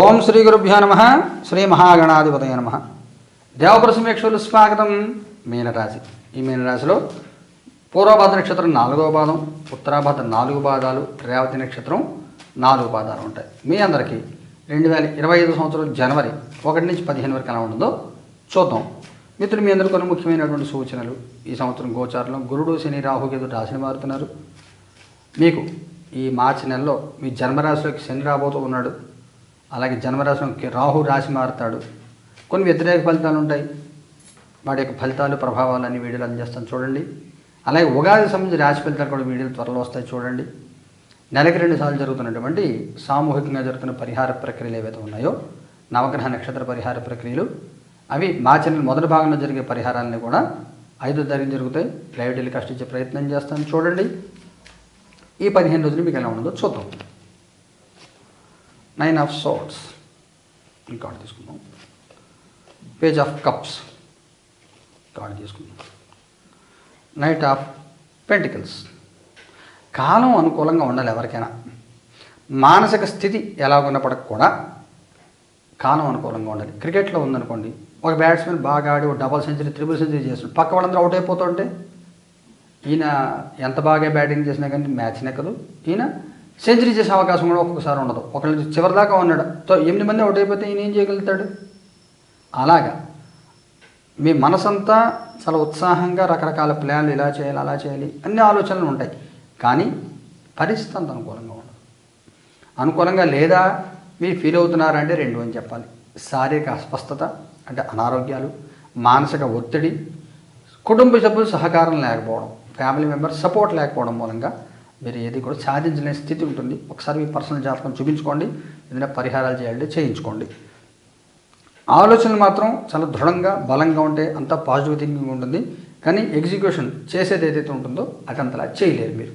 ఓం శ్రీ గురుభ్యో నమ. శ్రీ మహాగణాధిపతయ నమ. దేవప్రసమేక్షలు స్వాగతం మీనరాశి. ఈ మీనరాశిలో పూర్వభాద నక్షత్రం నాలుగవ పాదం ఉత్తరాభాద నాలుగు పాదాలు రేవతి నక్షత్రం నాలుగు పాదాలు ఉంటాయి. మీ అందరికీ రెండు వేల ఇరవై ఐదు సంవత్సరం జనవరి ఒకటి నుంచి పదిహేను వరకు ఎలా ఉంటుందో చూద్దాం. మిత్రులు మీ అందరూ కొన్ని ముఖ్యమైనటువంటి సూచనలు. ఈ సంవత్సరం గోచారంలో గురుడు శని రాహుకేతు రాశిని మారుతున్నారు. మీకు ఈ మార్చి నెలలో మీ జన్మరాశిలోకి శని రాబోతూ ఉన్నాడు. అలాగే జన్మరాశిలోకి రాహు రాశి మారుతాడు. కొన్ని వ్యతిరేక ఫలితాలు ఉంటాయి. వాటి యొక్క ఫలితాలు ప్రభావాలు అన్ని వీడియోలు అందజేస్తాను. చూడండి. అలాగే ఉగాది సంబంధించి రాశి ఫలితాలు కూడా వీడియోలు త్వరలో వస్తాయి. చూడండి. నెలకి రెండు సార్లు జరుగుతున్నటువంటి సామూహికంగా జరుగుతున్న పరిహార ప్రక్రియలు ఏవైతే ఉన్నాయో నవగ్రహ నక్షత్ర పరిహార ప్రక్రియలు అవి మా నెల మొదటి భాగంలో జరిగే పరిహారాలని కూడా ఐదో తారీఖు జరుగుతాయి. లైవ్ టెలికాస్ట్ ఇచ్చే ప్రయత్నం చేస్తాను. చూడండి. ఈ పదిహేను రోజులు మీకు ఎలా ఉండదో చూద్దాం. నైన్ ఆఫ్ సోట్స్ కార్డు తీసుకుందాం పేజ్ ఆఫ్ కప్స్ కార్డు తీసుకుందాం నైట్ ఆఫ్ పెంటికల్స్ కాలం అనుకూలంగా ఉండాలి ఎవరికైనా. మానసిక స్థితి ఎలా ఉన్నప్పటికి కూడా కాలం అనుకూలంగా ఉండాలి. క్రికెట్లో ఉందనుకోండి ఒక బ్యాట్స్మెన్ బాగా ఆడి ఒక డబల్ సెంచరీ త్రిబుల్ సెంచరీ చేస్తున్నాడు. పక్క వాళ్ళందరూ అవుట్ అయిపోతుంటే ఈయన ఎంత బాగా బ్యాటింగ్ చేసినా కానీ మ్యాచ్ నెక్కదు ఈయన సెంచరీ చేసే అవకాశం కూడా ఒక్కొక్కసారి ఉండదు. ఒకళ్ళు చివరిదాకా ఉన్నాడు. తో ఎనిమిది మంది అవుట్ అయిపోతే ఈయన ఏం చేయగలుగుతాడు? అలాగా. మీ మనసంతా చాలా ఉత్సాహంగా రకరకాల ప్లాన్లు ఇలా చేయాలి అలా చేయాలి అన్ని ఆలోచనలు ఉంటాయి. కానీ పరిస్థితి అంత అనుకూలంగా ఉండదు. అనుకూలంగా లేదా మీరు ఫీల్ అవుతున్నారంటే రెండు అని చెప్పాలి. శారీరక అస్వస్థత అంటే అనారోగ్యాలు మానసిక ఒత్తిడి కుటుంబ సభ్యులు సహకారం లేకపోవడం ఫ్యామిలీ మెంబర్స్ సపోర్ట్ లేకపోవడం మూలంగా మీరు ఏది కూడా సాధించలేని స్థితి ఉంటుంది. ఒకసారి మీ పర్సనల్ జాతకం చూపించుకోండి. ఏదైనా పరిహారాలు చేయాలంటే చేయించుకోండి. ఆలోచనలు మాత్రం చాలా దృఢంగా బలంగా ఉంటే అంత పాజిటివ్ థింకింగ్ ఉంటుంది. కానీ ఎగ్జిక్యూషన్ చేసేది ఏదైతే ఉంటుందో అది అంతలా చేయలేరు మీరు.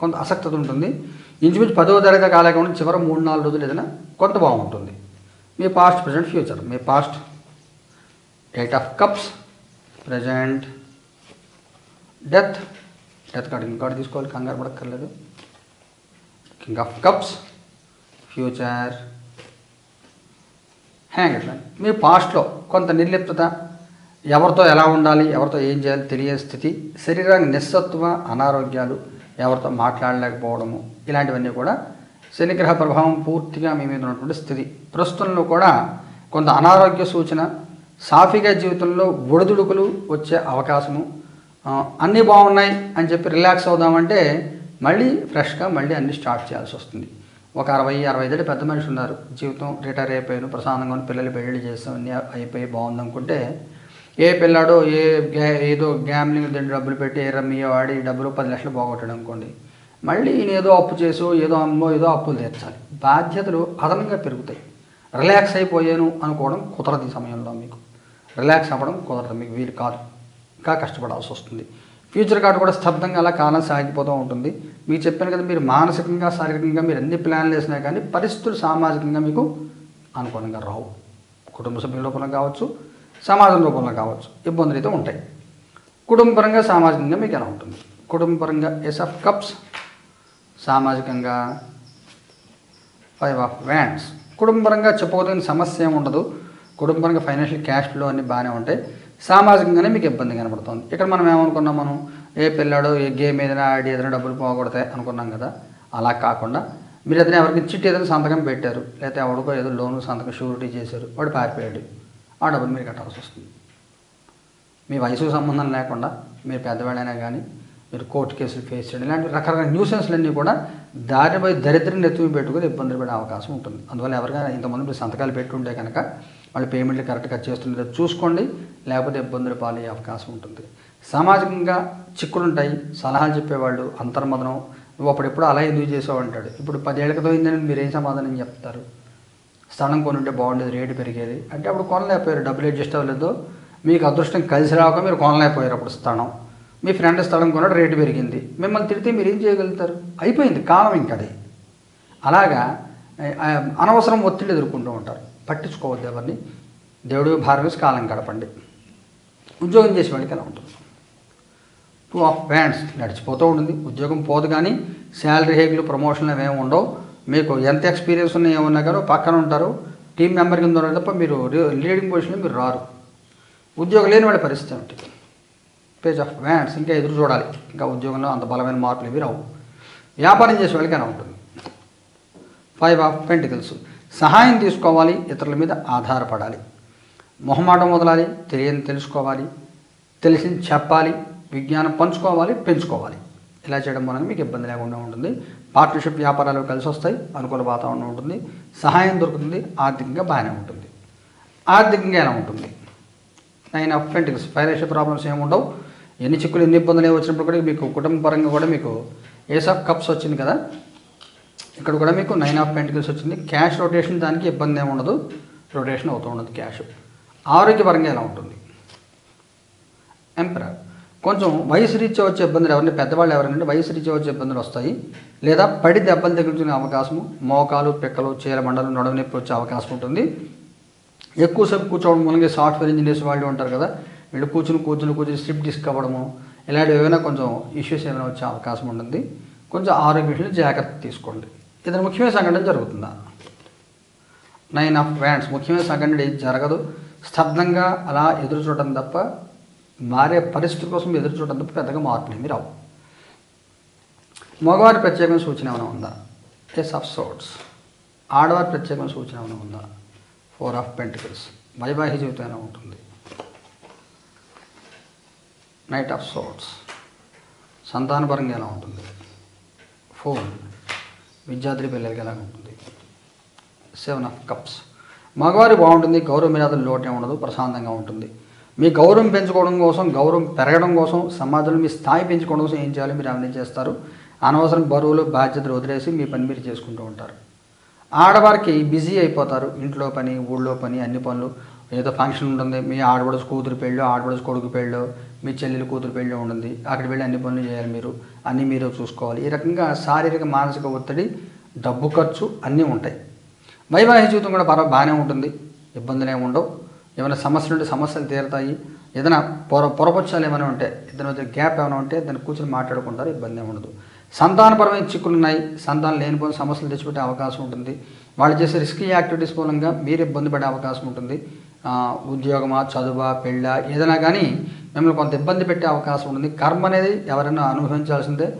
కొంత ఆసక్తి ఉంటుంది. ఇంచుమించు పదవ తరగతి కాలేకుండా చివరి మూడు నాలుగు రోజులు ఏదైనా కొంత బాగుంటుంది. మీ past present future me past eight of cups present death death card ఇంకోటి తీసుకోవాలి. కంగారు పడక్కర్లేదు. King of cups future hang ఇట్లా మీ పాస్ట్లో కొంత నిర్లిప్తత ఎవరితో ఎలా ఉండాలి ఎవరితో ఏం చేయాలి తెలియని స్థితి శరీరానికి నిస్సత్వ అనారోగ్యాలు ఎవరితో మాట్లాడలేకపోవడము ఇలాంటివన్నీ కూడా శనిగ్రహ ప్రభావం పూర్తిగా మీ మీద ఉన్నటువంటి స్థితి. ప్రస్తుతంలో కూడా కొంత అనారోగ్య సూచన సాఫీగా జీవితంలో ఒడిదుడుకులు వచ్చే అవకాశము అన్నీ బాగున్నాయి అని చెప్పి రిలాక్స్ అవుదామంటే మళ్ళీ ఫ్రెష్గా మళ్ళీ అన్నీ స్టార్ట్ చేయాల్సి వస్తుంది. ఒక అరవై అరవై ఐదు పెద్ద మనిషి ఉన్నారు. జీవితం రిటైర్ అయిపోయాను ప్రశాంతంగా ఉన్న పిల్లలు పెళ్ళిళ్ళు చేస్తాం అన్నీ అయిపోయి బాగుంది అనుకుంటే ఏ పిల్లాడో ఏ గ్యా ఏదో గ్యామ్లింగ్ దీని డబ్బులు పెట్టి ఏ రమ్మియో ఆడి డబ్బులు పది లక్షలు పోగొట్టాడు అనుకోండి మళ్ళీ ఈయన ఏదో అప్పు చేసో ఏదో అమ్మో ఏదో అప్పులు తీర్చాలి. బాధ్యతలు అదనంగా పెరుగుతాయి. రిలాక్స్ అయిపోయాను అనుకోవడం కుదరదు ఈ సమయంలో మీకు. రిలాక్స్ అవ్వడం కుదరదు మీకు వీలు కాదు. ఇంకా కష్టపడాల్సి వస్తుంది. ఫ్యూచర్ కార్డు కూడా స్తబ్దంగా అలా కాలం సాగిపోతూ ఉంటుంది. మీకు చెప్పాను కదా మీరు మానసికంగా శారీరకంగా మీరు అన్ని ప్లాన్లు వేసినా కానీ పరిస్థితులు సామాజికంగా మీకు అనుకూలంగా రావు. కుటుంబ సభ్యుల రూపంలో కావచ్చు సమాజం రూపంలో కావచ్చు ఇబ్బందులు అయితే ఉంటాయి. కుటుంబపరంగా సామాజికంగా మీకు ఎలా ఉంటుంది? కుటుంబపరంగా ఎస్ ఆఫ్ కప్స్ సామాజికంగా ఫైవ్ ఆఫ్ వ్యాండ్స్ కుటుంబపరంగా చెప్పుకోదగిన సమస్య ఏమి ఉండదు. కుటుంబపరంగా ఫైనాన్షియల్ క్యాష్ ఫ్లో అన్నీ బాగానే ఉంటాయి. సామాజికంగానే మీకు ఇబ్బంది కనబడుతుంది ఇక్కడ మనం ఏమనుకున్నాం మనం? ఏ పిల్లాడు ఏ గేమ్ ఏదైనా ఆడి ఏదైనా డబ్బులు పోగొడతాయి అనుకున్నాం కదా? అలా కాకుండా మీరు ఏదైనా ఎవరికి చిట్టి ఏదైనా సంతకం పెట్టారు. లేకపోతే ఎవరికో ఏదో లోన్ సంతకం షూరిటీ చేశారు. వాడు పారిపోయాడు. ఆ డబ్బులు మీరు కట్టాల్సి వస్తుంది. మీ వయసు సంబంధం లేకుండా మీరు పెద్దవాళ్ళైనా కానీ మీరు కోర్టు కేసులు ఫేస్ చేయడం. ఇలాంటి రకరకాల న్యూసెన్స్లన్నీ కూడా దారిపై దరిద్రం ఎత్తుమి పెట్టుకుని ఇబ్బందులు పడే అవకాశం ఉంటుంది. అందువల్ల ఎవరికైనా ఇంతమంది మీరు సంతకాలు పెట్టుంటే కనుక వాళ్ళు పేమెంట్లు కరెక్ట్గా చేస్తుండేదో చూసుకోండి. లేకపోతే ఇబ్బందులు పాలయ్యే అవకాశం ఉంటుంది. సామాజికంగా చిక్కులు ఉంటాయి సలహాలు చెప్పేవాళ్ళు అంతర్మదనం. నువ్వు అప్పుడెప్పుడు అలా ఎందుకు చేసావు అంటాడు. ఇప్పుడు పదేళ్ళ క్రితం అయిందని మీరు ఏం సమాధానం చెప్తారు? స్థలం కొనుంటే బాగుండేది రేటు పెరిగేది. అంటే అప్పుడు కొనలేకపోయారు. డబ్బులు అడ్జస్ట్ అవ్వలేదు. మీకు అదృష్టం కలిసి రాక మీరు కొనలేకపోయారు అప్పుడు స్థలం మీ ఫ్రెండ్ స్థలం కొన్నాడు రేటు పెరిగింది. మిమ్మల్ని తిడితే మీరు ఏం చేయగలుగుతారు? అయిపోయింది కాలం ఇంకది అలాగా అనవసరం ఒత్తిడి ఎదుర్కొంటూ ఉంటారు. పట్టించుకోవద్దు ఎవరిని. దేవుడు భారవేసి కాలం గడపండి. ఉద్యోగం చేసే వాళ్ళకి ఎలా ఉంటుంది? టూ ఆఫ్ బ్యాండ్స్ నడిచిపోతూ ఉంటుంది. ఉద్యోగం పోదు కానీ శాలరీ హేకులు ప్రమోషన్లు ఏమి ఉండవు. మీకు ఎంత ఎక్స్పీరియన్స్ ఉన్నా ఏమన్నా కానీ పక్కన ఉంటారు. టీం మెంబర్ కింద ఉన్నారు తప్ప మీరు లీడింగ్ పొజిషన్లో మీరు రారు. ఉద్యోగం లేని వాళ్ళ పరిస్థితి ఉంటుంది పేజ్ ఆఫ్ వ్యాండ్స్ ఇంకా ఎదురు చూడాలి. ఇంకా ఉద్యోగంలో అంత బలమైన మార్పులు ఇవి రావు. వ్యాపారం చేసే వాళ్ళకైనా ఉంటుంది? ఫైవ్ ఆఫ్ పెంటికల్స్ సహాయం తీసుకోవాలి ఇతరుల మీద ఆధారపడాలి. మొహమాటం వదలాలి తెలియని తెలుసుకోవాలి తెలిసింది చెప్పాలి విజ్ఞానం పంచుకోవాలి పెంచుకోవాలి. ఇలా చేయడం వలన మీకు ఇబ్బంది లేకుండా ఉంటుంది. పార్ట్నర్షిప్ వ్యాపారాలు కలిసి వస్తాయి అనుకూల వాతావరణం ఉంటుంది సహాయం దొరుకుతుంది ఆర్థికంగా బాగానే ఉంటుంది. ఆర్థికంగా ఎలా ఉంటుంది? Nine of pentacles financial problems ఏమి ఉండవు. ఎన్ని చిక్కులు ఎన్ని ఇబ్బందులు వచ్చినప్పుడు కూడా మీకు కుటుంబ పరంగా కూడా మీకు ఏస్ ఆఫ్ కప్స్ వచ్చింది కదా? ఇక్కడ కూడా మీకు నైన్ ఆఫ్ పెంటికల్స్ వచ్చింది. క్యాష్ రొటేషన్ దానికి ఇబ్బంది ఏమి ఉండదు. రొటేషన్ అవుతూ ఉండదు క్యాష్. ఆరోగ్యపరంగా ఎలా ఉంటుంది? ఎంపరర్ కొంచెం వయసు రీత్యా వచ్చే ఇబ్బందులు ఎవరిని పెద్దవాళ్ళు ఎవరైనా వయసు రీత్యా వచ్చే ఇబ్బందులు వస్తాయి. లేదా పడి దెబ్బలు తగులుకునే అవకాశము మోకాలు పిక్కలు చీల మండలు నొప్పి వచ్చే అవకాశం ఉంటుంది. ఎక్కువసేపు కూర్చోవడం మూలంగా సాఫ్ట్వేర్ ఇంజనీర్స్ వాళ్ళు ఉంటారు కదా వీళ్ళు కూర్చుని కూర్చుని కూర్చుని స్లిప్ డిస్క్ అవ్వడము ఇలాంటివి ఏమైనా కొంచెం ఇష్యూస్ ఏమైనా వచ్చే అవకాశం ఉంటుంది. కొంచెం ఆరోగ్య విషయంలో జాగ్రత్త తీసుకోండి. ఇతను ముఖ్యమైన సంఘటన జరుగుతుందా? నైన్ ఆఫ్ వ్యాండ్స్ ముఖ్యమైన సంఘటన జరగదు. స్తబ్దంగా అలా ఎదురు చూడటం తప్ప మారే పరిస్థితి కోసం ఎదురు చూడటం తప్ప పెద్దగా మార్పులు ఏమి రావు. మగవారి ప్రత్యేకమైన సూచన ఏమైనా ఉందా? ఎస్ ఆఫ్ సోట్స్ ఆడవారి ప్రత్యేకమైన సూచన ఏమైనా ఉందా? ఫోర్ ఆఫ్ పెంటికల్స్ వైవాహిక జీవితం ఉంటుంది? నైట్ ఆఫ్ సోట్స్ సంతానపరంగా ఎలా ఉంటుంది? ఫోన్ విద్యార్థి పిల్లలకి ఎలా ఉంటుంది? సెవెన్ ఆఫ్ కప్స్ మగవారి బాగుంటుంది గౌరవ మర్యాదలు లోటే ఉండదు ప్రశాంతంగా ఉంటుంది. మీ గౌరవం పెంచుకోవడం కోసం గౌరవం పెరగడం కోసం సమాజంలో మీ స్థాయి పెంచుకోవడం కోసం ఏం చేయాలో మీరు అన్నీ చేస్తారు? అనవసరం బరువులు బాధ్యతలు వదిలేసి మీ పని మీరు చేసుకుంటూ ఉంటారు. ఆడవారికి బిజీ అయిపోతారు ఇంట్లో పని ఊళ్ళో పని అన్ని పనులు. ఏదో ఫంక్షన్ ఉంటుంది. మీ ఆడబడుచు కూతురు పెళ్ళో ఆడబడుచు కొడుకు పెళ్ళో మీ చెల్లెలు కూతురు పెళ్ళి ఉంటుంది. అక్కడికి వెళ్ళి అన్ని పనులు చేయాలి మీరు. అన్నీ మీరు చూసుకోవాలి. ఈ రకంగా శారీరక మానసిక ఒత్తిడి డబ్బు ఖర్చు అన్నీ ఉంటాయి. వైవాహిక జీవితం కూడా పర్వ బాగానే ఉంటుంది. ఇబ్బందులు ఏమి ఉండవు. ఏమైనా సమస్యలు ఉంటే సమస్యలు తీరుతాయి. ఏదైనా పొర పొరపక్షాలు ఏమైనా ఉంటే ఇద్దరి మధ్య గ్యాప్ ఏమైనా ఉంటే దాన్ని కూర్చొని మాట్లాడుకుంటారు. ఇబ్బంది ఏమి ఉండదు. సంతానపరమైన చిక్కులు ఉన్నాయి. సంతానం లేనిపోయిన సమస్యలు తెచ్చిపెట్టే అవకాశం ఉంటుంది. వాళ్ళు చేసే రిస్కీ యాక్టివిటీస్ మూలంగా మీరు ఇబ్బంది పడే అవకాశం ఉంటుంది. ఉద్యోగమా చదువా పెళ్ళా ఏదైనా కానీ మిమ్మల్ని కొంత ఇబ్బంది పెట్టే అవకాశం ఉంటుంది. కర్మ అనేది ఎవరైనా అనుభవించాల్సిందే.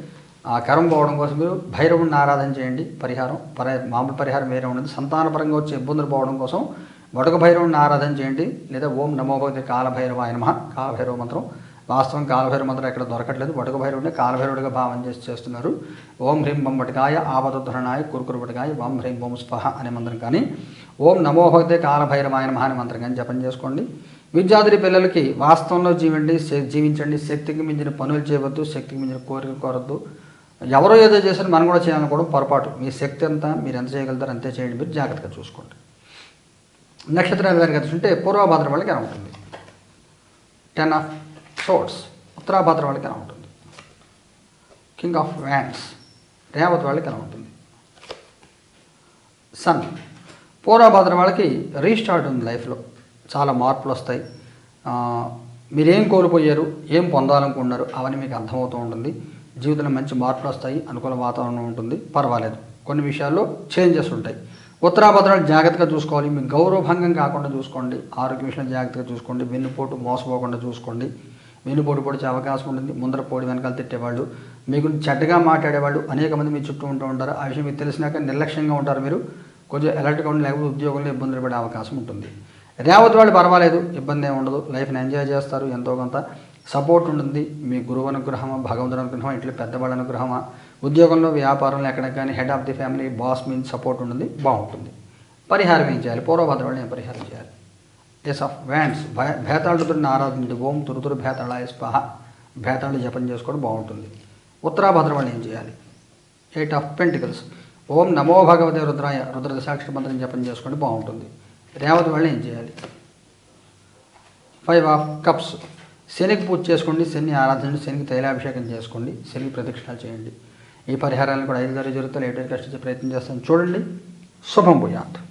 ఆ కర్మ పోవడం కోసం మీరు భైరవుడిని ఆరాధన చేయండి. పరిహారం పరి మామూలు పరిహారం వేరే ఉండదు. సంతానపరంగా వచ్చే ఇబ్బందులు పోవడం కోసం వడక భైరవుడిని ఆరాధన చేయండి. లేదా ఓం నమో భగవతి ఆయన మహా కాలభైరవ మంత్రం. వాస్తవం కాలభైరవ మంత్రం ఎక్కడ దొరకట్లేదు. వడక భైరవుడిని కాలభైరవుడిగా భావం చేసి చేస్తున్నారు. ఓం హ్రీం బొమ్మటికాయ బటికాయ ఆపదధరణాయ కురుకురు ఓం హ్రీం బొం స్పహ అనే మంత్రం కానీ ఓం నమో భగవతే కాలభైరవాయ నమ అనే మంత్రం కానీ జపం చేసుకోండి. విద్యార్థి పిల్లలకి వాస్తవంలో జీవండి జీవించండి శక్తికి మించిన పనులు చేయవద్దు శక్తికి మించిన కోరికలు కోరద్దు. ఎవరో ఏదో చేసినా మనం కూడా చేయాలనుకోవడం పొరపాటు. మీ శక్తి ఎంత మీరు ఎంత చేయగలుగుతారో అంతే చేయండి మీరు జాగ్రత్తగా చూసుకోండి. నక్షత్రాలు కనుక చూసుకుంటే పూర్వభద్ర వాళ్ళకి ఎలా ఉంటుంది టెన్ ఆఫ్ షోర్ట్స్ ఉత్తరాభద్ర వాళ్ళకి ఎలా ఉంటుంది? కింగ్ ఆఫ్ వ్యాండ్స్ రేవతి వాళ్ళకి ఎలా ఉంటుంది? సన్ పూర్వభద్ర వాళ్ళకి రీస్టార్ట్ ఉంది లైఫ్లో చాలా మార్పులు వస్తాయి. మీరేం కోల్పోయారు ఏం పొందాలనుకున్నారు అవన్నీ మీకు అర్థమవుతూ ఉంటుంది. జీవితంలో మంచి మార్పులు వస్తాయి అనుకూల వాతావరణం ఉంటుంది. పర్వాలేదు. కొన్ని విషయాల్లో చేంజెస్ ఉంటాయి. ఉత్తరాభద్రాలు జాగ్రత్తగా చూసుకోవాలి. మీకు గౌరవభంగం కాకుండా చూసుకోండి. ఆరోగ్య విషయంలో జాగ్రత్తగా చూసుకోండి. వెన్నుపోటు మోసపోకుండా చూసుకోండి. వెన్నుపోటు పొడిచే అవకాశం ఉంటుంది. ముందర పోడి వెనకాల తిట్టేవాళ్ళు మీకు చెడ్డగా మాట్లాడేవాళ్ళు అనేక మంది మీ చుట్టూ ఉంటూ ఉంటారు. ఆ విషయం మీకు తెలిసినాక నిర్లక్ష్యంగా ఉంటారు మీరు. కొంచెం అలర్ట్గా ఉండి లేకపోతే ఉద్యోగంలో ఇబ్బందులు పడే అవకాశం ఉంటుంది. రేవతి వాళ్ళు పర్వాలేదు ఇబ్బంది ఏమి ఉండదు. లైఫ్ని ఎంజాయ్ చేస్తారు ఎంతో కొంత. సపోర్ట్ ఉంటుంది. మీ గురువు అనుగ్రహమా భగవంతుని అనుగ్రహమా ఇంట్లో పెద్దవాళ్ళ అనుగ్రహమా? ఉద్యోగంలో వ్యాపారంలో ఎక్కడ కానీ head of the family boss మీద సపోర్ట్ ఉంటుంది. బాగుంటుంది. పరిహారం ఏం చేయాలి? పూర్వభద్రవాళ్ళని ఏం పరిహారం చేయాలి? ఎస్ ఆఫ్ వ్యాండ్స్ భేతాళుతుడిని ఆరాధించి ఓం తురుతురు భేతాళాయ స్పహ. భేతాళు జపం చేసుకోవడం బాగుంటుంది. ఉత్తరాభద్ర వాళ్ళు ఏం చేయాలి? ఎయిట్ ఆఫ్ పెంటికల్స్ ఓం నమో భగవతే రుద్రాయ రుద్ర దశాక్షర మంత్రం జపం చేసుకోండి బాగుంటుంది. రేవతి వాళ్ళు ఏం చేయాలి? ఫైవ్ ఆఫ్ కప్స్ శనికి పూజ చేసుకోండి శని ఆరాధించండి శనికి తైలాభిషేకం చేసుకోండి శనికి ప్రదక్షిణాలు చేయండి. ఈ పరిహారాలను కూడా ఐదు దగ్గర జరుగుతాయి. లేటర్ కష్టించే ప్రయత్నం చేస్తాను. చూడండి. శుభం భూయాత్.